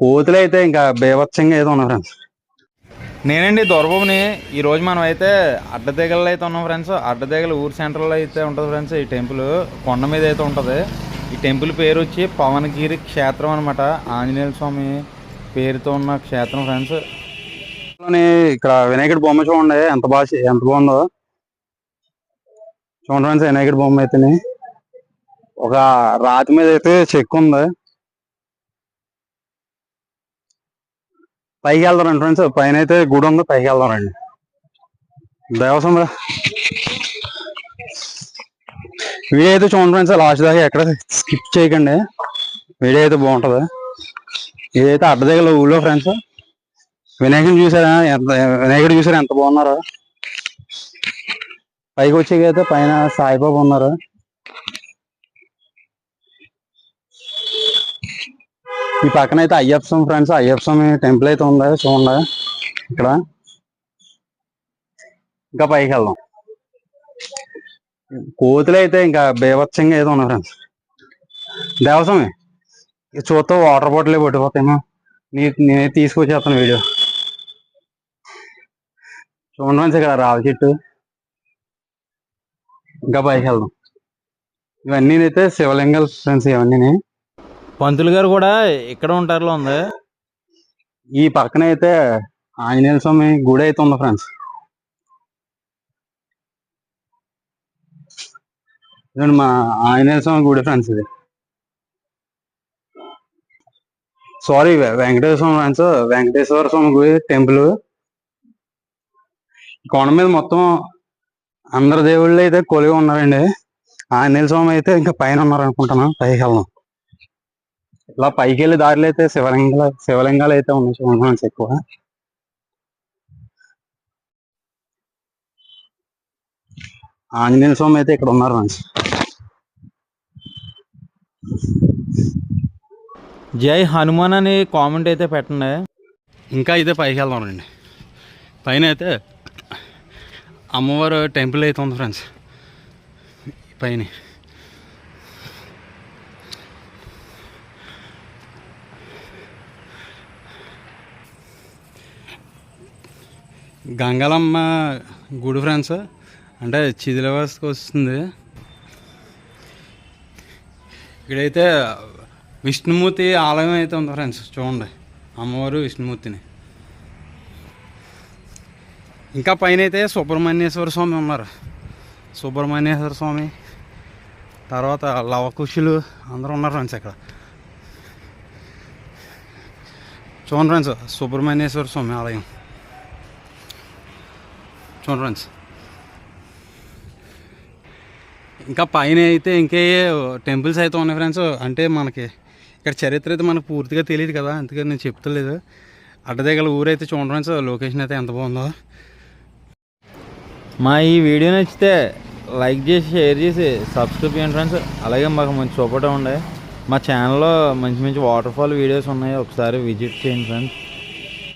కోతులు అయితే ఇంకా బేవత్సంగా ఏదో ఉన్నాయి ఫ్రెండ్స్. నేనండి దొరబాబుని ఈ రోజు మనం అయితే అడ్డతీగలు అయితే ఉన్నాం ఫ్రెండ్స్. అడ్డతీగల ఊరు సెంటర్లో అయితే ఉంటుంది ఫ్రెండ్స్ ఈ టెంపుల్. కొండ మీద అయితే ఉంటుంది. ఈ టెంపుల్ పేరు వచ్చి పవనగిరి క్షేత్రం అనమాట ఆంజనేయ స్వామి పేరుతో ఉన్న క్షేత్రం ఫ్రెండ్స్. ఇక్కడ వినాయకుడి బొమ్మ చూడండి. ఎంత బాగా ఎంత బాగుందో. చూడండి ఫ్రెండ్స్ వినాయకుడి బొమ్మ అయితేనే. ఒక రాతి మీద అయితే చెక్కు ఉంది. పైకి వెళ్దాం ఫ్రెండ్స్ పైన అయితే గుడి ఉంది పైకి వెళ్దారండి దేవసం వీడియో అయితే చూడండి ఫ్రెండ్స్ లాస్ట్ దాకా ఎక్కడ స్కిప్ చేయకండి. వీడియో అయితే బాగుంటుంది. ఇదైతే అడ్డదగల ఊళ్ళో ఫ్రెండ్స్ వినాయకుని చూసారా? ఎంత వినాయకుడు చూసారా? ఎంత బాగున్నారో. పైకి వచ్చేకైతే పైన సాయిబాబు ఉన్నారు. ఈ పక్కన అయితే అయ్యప్ప స్వామి ఫ్రెండ్స్ అయ్యప్ప స్వామి టెంపుల్ అయితే ఉంది చూడండి. ఇక్కడ. ఇంకా పైకి వెళ్దాం. కోతులు అయితే ఇంకా బేవత్సంగా ఏదో ఉన్నాయి ఫ్రెండ్స్. దేవస్వామి ఇది చూస్తే వాటర్ బాటిల్ పట్టిపోతాయేమో. నీ నేనే తీసుకొచ్చేస్తాను వీడియో. చూడండి ఫ్రెండ్స్ ఇక్కడ రావి చెట్టు. ఇంకా పైకి వెళ్దాం. ఇవన్నీ అయితే శివలింగాలు ఫ్రెండ్స్ ఇవన్నీ పంతులు గారు కూడా ఇక్కడ ఉంటారులో ఉంది. ఈ పక్కన అయితే ఆంజనేయ స్వామి గుడి అయితే ఉంది ఫ్రెండ్స్. ఇదండి మా ఆంజనేయ స్వామి గుడి ఫ్రెండ్స్ ఇది. సారీ వెంకటేశ్వర స్వామి ఫ్రెండ్స్ వెంకటేశ్వర స్వామి గుడి టెంపుల్. కొండ మీద మొత్తం అందరు దేవుళ్ళు అయితే కొలివి ఉన్నారండి. ఆంజనేయ స్వామి అయితే ఇంకా పైన ఉన్నారు అనుకుంటున్నాను పైకి వెళ్దాం. ఇలా పైకి వెళ్ళి దారిలో అయితే శివలింగాలు శివలింగాలు అయితే ఉన్నాయి చూడండి ఎక్కువ. ఆంజనేయ స్వామి అయితే ఇక్కడ ఉన్నారు ఫ్రెండ్స్. జై హనుమాన్ అని కామెంట్ అయితే పెట్టండి. ఇంకా అయితే పైకి వెళ్దాం రండి. పైన అయితే అమ్మవారు టెంపుల్ అయితే ఉంది ఫ్రెండ్స్. పైన. గంగలమ్మ గుడి ఫ్రెండ్స్ అంటే చిదిలవాసకి వస్తుంది. ఇక్కడైతే విష్ణుమూర్తి ఆలయం అయితే ఉంది ఫ్రెండ్స్ చూడండి. అమ్మవారు విష్ణుమూర్తిని. ఇంకా పైన అయితే సుబ్రహ్మణ్యేశ్వర స్వామి ఉన్నారు. సుబ్రహ్మణ్యేశ్వర స్వామి తర్వాత లవకుశులు అందరూ ఉన్నారు ఫ్రెండ్స్ ఇక్కడ. చూడండి ఫ్రెండ్స్ సుబ్రహ్మణ్యేశ్వర స్వామి ఆలయం. చూడండి ఫ్రెండ్స్ ఇంకా పైన అయితే ఇంకే టెంపుల్స్ అయితే ఉన్నాయి ఫ్రెండ్స్. అంటే మనకి ఇక్కడ చరిత్ర అయితే మనకు పూర్తిగా తెలియదు కదా. అందుకని నేను చెప్తలేదు. అడ్డదగల ఊరైతే చూడండి ఫ్రెండ్స్. లొకేషన్ అయితే ఎంత బాగుందో. మా ఈ వీడియో నచ్చితే లైక్ చేసి షేర్ చేసి సబ్స్క్రైబ్ చేయండి ఫ్రెండ్స్. అలాగే మాకు మంచి సపోర్ట్ ఉండే. మా ఛానల్లో మంచి మంచి వాటర్ ఫాల్ వీడియోస్ ఉన్నాయి. ఒకసారి విజిట్ చేయండి ఫ్రెండ్స్.